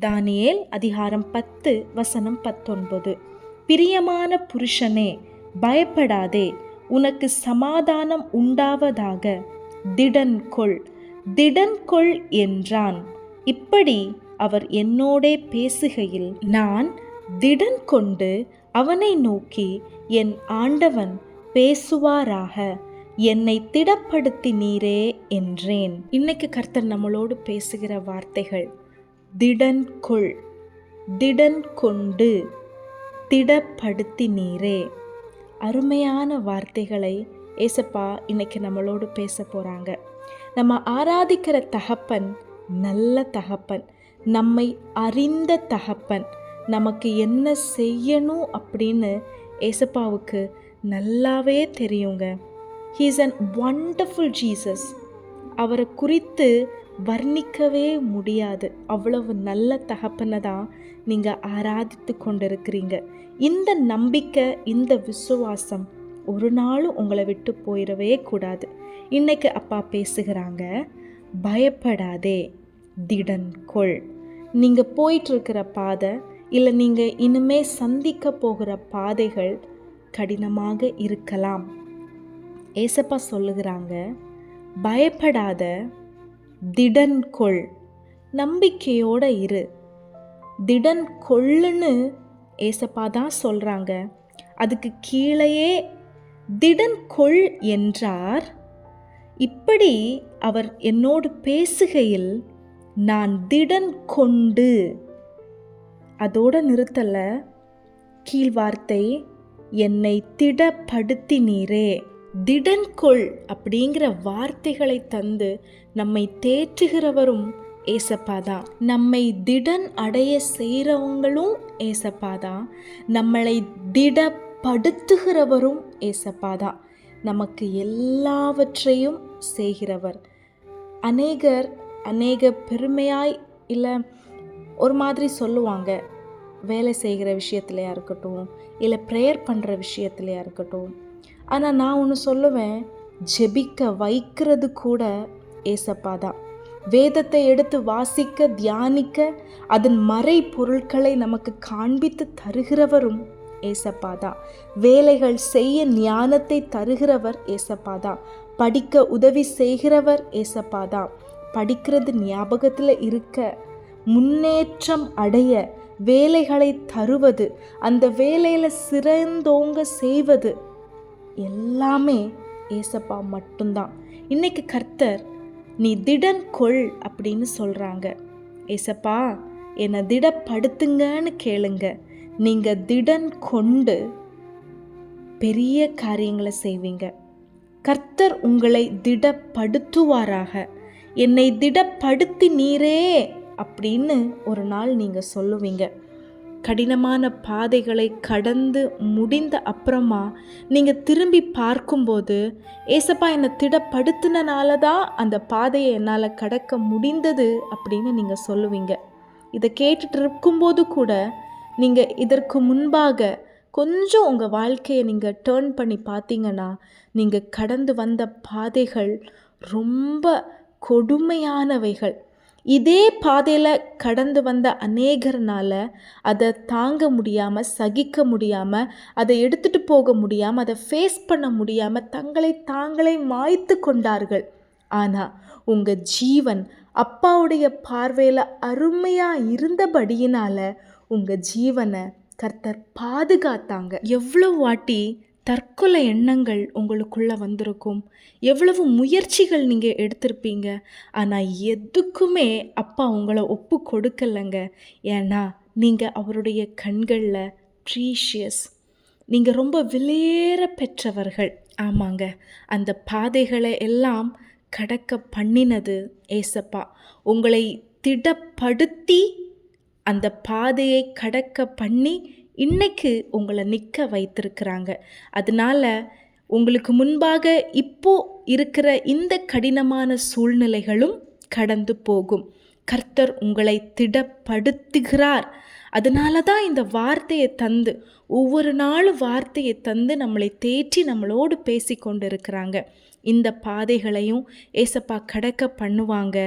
தானியேல் அதிகாரம் பத்து வசனம் பத்தொன்பது. பிரியமான புருஷனே பயப்படாதே உனக்கு சமாதானம் உண்டாவதாக. திடன் கொள் திடன் கொள் என்றான். இப்படி அவர் என்னோடே பேசுகையில் நான் திடன் கொண்டு அவனை நோக்கி என் ஆண்டவன் பேசுவாராக என்னை திடப்படுத்தினீரே என்றேன். இன்னைக்கு கர்த்தர் நம்மளோடு பேசுகிற வார்த்தைகள் திடன் கொள் திடன் கொண்டு திடப்படுத்தினீரே. அருமையான வார்த்தைகளை ஏசப்பா இன்னைக்கு நம்மளோடு பேச போகிறாங்க நம்ம ஆராதிக்கிற தகப்பன் நல்ல தகப்பன் நம்மை அறிந்த தகப்பன் நமக்கு என்ன செய்யணும் அப்படின்னு ஏசப்பாவுக்கு நல்லாவே தெரியுங்க. ஹீஸ் அன் ஒண்டர்ஃபுல் ஜீசஸ் அவரை குறித்து வர்ணிக்கவே முடியாது. அவ்வளவு நல்ல தகப்பனை தான் நீங்கள் ஆராதித்து கொண்டிருக்கிறீங்க. இந்த நம்பிக்கை இந்த விசுவாசம் ஒரு நாளும் உங்களை விட்டு போயிடவே கூடாது. இன்னைக்கு அப்பா பேசுகிறாங்க பயப்படாதே திடன் கொள். நீங்கள் போயிட்டுருக்கிற பாதை இல்லை நீங்கள் இனிமே சந்திக்க போகிற பாதைகள் கடினமாக இருக்கலாம். ஏசப்பா சொல்லுகிறாங்க பயப்படாத திடன் கொள் நம்பிக்கையோட இரு. திடன் கொள்ளுன்னு ஏசப்பா தான் சொல்கிறாங்க அதுக்கு கீழேயே திடன் கொள் என்றார். இப்படி அவர் என்னோடு பேசுகையில் நான் திடன் கொண்டு அதோட நிறுத்தலை. கீழ்வார்த்தை என்னை திடப்படுத்தினீரே. திடன் கொள் அப்படிங்கிற வார்த்தைகளை தந்து நம்மை தேற்றுகிறவரும் ஏசப்பா தான். நம்மை திடன் அடைய செய்கிறவங்களும் ஏசப்பா தான். நம்மளை திடப்படுத்துகிறவரும் ஏசப்பா தான். நமக்கு எல்லாவற்றையும் செய்கிறவர். அநேகர் அநேக பெருமையாய் இல்லை ஒரு மாதிரி சொல்லுவாங்க. வேலை செய்கிற விஷயத்துலையா இருக்கட்டும் இல்லை ப்ரேயர் பண்ணுற விஷயத்துலையா இருக்கட்டும் ஆனால் நான் ஒன்று சொல்லுவேன் ஜெபிக்க வைக்கிறது கூட ஏசப்பா தான். வேதத்தை எடுத்து வாசிக்க தியானிக்க அதன் மறை பொருட்களை நமக்கு காண்பித்து தருகிறவரும் ஏசப்பா தான். வேலைகள் செய்ய ஞானத்தை தருகிறவர் ஏசப்பா தான். படிக்க உதவி செய்கிறவர் ஏசப்பா தான். படிக்கிறது ஞாபகத்தில் இருக்க முன்னேற்றம் அடைய வேலைகளை தருவது அந்த வேலையில் சிறந்தோங்க செய்வது எல்லாமே ஏசப்பா மட்டும்தான். இன்னைக்கு கர்த்தர் நீ திடன் கொள் அப்படின்னு சொல்கிறாங்க ஏசப்பா என்னை திடப்படுத்துங்கன்னு கேளுங்க. நீங்கள் திடன் கொண்டு பெரிய காரியங்களை செய்வீங்க. கர்த்தர் உங்களை திடப்படுத்துவாராக. என்னை திடப்படுத்தி நீரே அப்படின்னு ஒரு நாள் நீங்கள் சொல்லுவீங்க. கடினமான பாதைகளை கடந்து முடிந்த அப்புறமா நீங்கள் திரும்பி பார்க்கும்போது ஏசப்பா என்னை திடப்படுத்தினால தான் அந்த பாதையை என்னால் கடக்க முடிந்தது அப்படின்னு நீங்கள் சொல்லுவீங்க. இதை கேட்டுட்டு இருக்கும்போது கூட நீங்கள் இதற்கு முன்பாக கொஞ்சம் உங்கள் வாழ்க்கையை நீங்கள் டேர்ன் பண்ணி பார்த்தீங்கன்னா நீங்கள் கடந்து வந்த பாதைகள் ரொம்ப கொடுமையானவைகள். இதே பாதையில் கடந்து வந்த அநேகர்னால் அதை தாங்க முடியாமல் சகிக்க முடியாமல் அதை எடுத்துகிட்டு போக முடியாமல் அதை ஃபேஸ் பண்ண முடியாமல் தங்களை தாங்களே மாய்த்து கொண்டார்கள். ஆனால் உங்கள் ஜீவன் அப்பாவுடைய பார்வையில் அருமையாக இருந்தபடியினால் உங்கள் ஜீவனை கர்த்தர் பாதுகாத்தாங்க. எவ்வளோ வாட்டி தற்கொலை எண்ணங்கள் உங்களுக்குள்ளே வந்திருக்கும். எவ்வளவு முயற்சிகள் நீங்கள் எடுத்திருப்பீங்க. ஆனால் எதுக்குமே அப்பா உங்களை ஒப்பு கொடுக்கலைங்க. ஏன்னா நீங்கள் அவருடைய கண்களில் ப்ரீஷியஸ் நீங்கள் ரொம்ப விலையேற பெற்றவர்கள். ஆமாங்க. அந்த பாதைகளை எல்லாம் கடக்க பண்ணினது ஏசப்பா. உங்களை திடப்படுத்தி அந்த பாதையை கடக்க பண்ணி இன்னைக்கு உங்களை நிற்க வைத்திருக்கிறாங்க. அதனால உங்களுக்கு முன்பாக இப்போ இருக்கிற இந்த கடினமான சூழ்நிலைகளும் கடந்து போகும். கர்த்தர் உங்களை திடப்படுத்துகிறார். அதனால தான் இந்த வார்த்தையை தந்து ஒவ்வொரு நாளும் வார்த்தையை தந்து நம்மளை தேற்றி நம்மளோடு பேசி கொண்டு இருக்கிறாங்க இந்த பாதைகளையும் ஏசப்பா கடக்க பண்ணுவாங்க.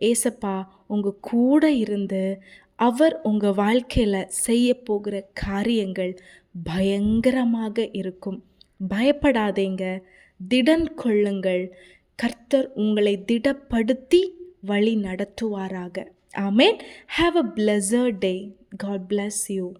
ஏசப்பா உங்கள் கூட இருந்து அவர் உங்கள் வாழ்க்கையில் செய்ய போகிற காரியங்கள் பயங்கரமாக இருக்கும். பயப்படாதீங்க. திடன் கொள்ளுங்கள். கர்த்தர் உங்களை திடப்படுத்தி வழி நடத்துவாராக. ஆமேன். Have a pleasure day God bless you